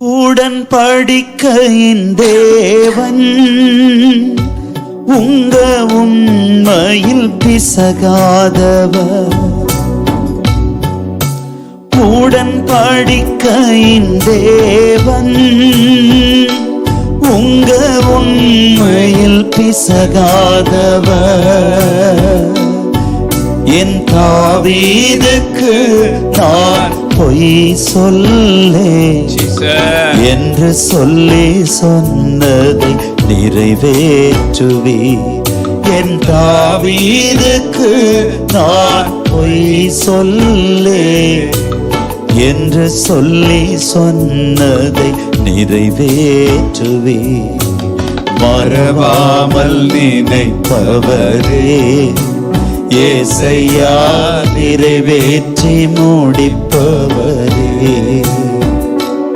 உடன்படிக்கையின் தேவன் உங்க உண்மையில் பிசகாதவர். உடன்படிக்கையின் தேவன் உங்க உண்மையில் பிசகாதவர். என் தாவீதுக்கு நான் பொய் சொல்லே என்று சொல்லி சொன்னதை நிறைவேற்றுவி. என் தாவீதுக்கு நான் பொய் சொல்லே என்று சொல்லி சொன்னதை நிறைவேற்றுவி. மறவாமல் நினைப்பவரே. ஏசையா நிறைவேற்றி முடிப்பவரே.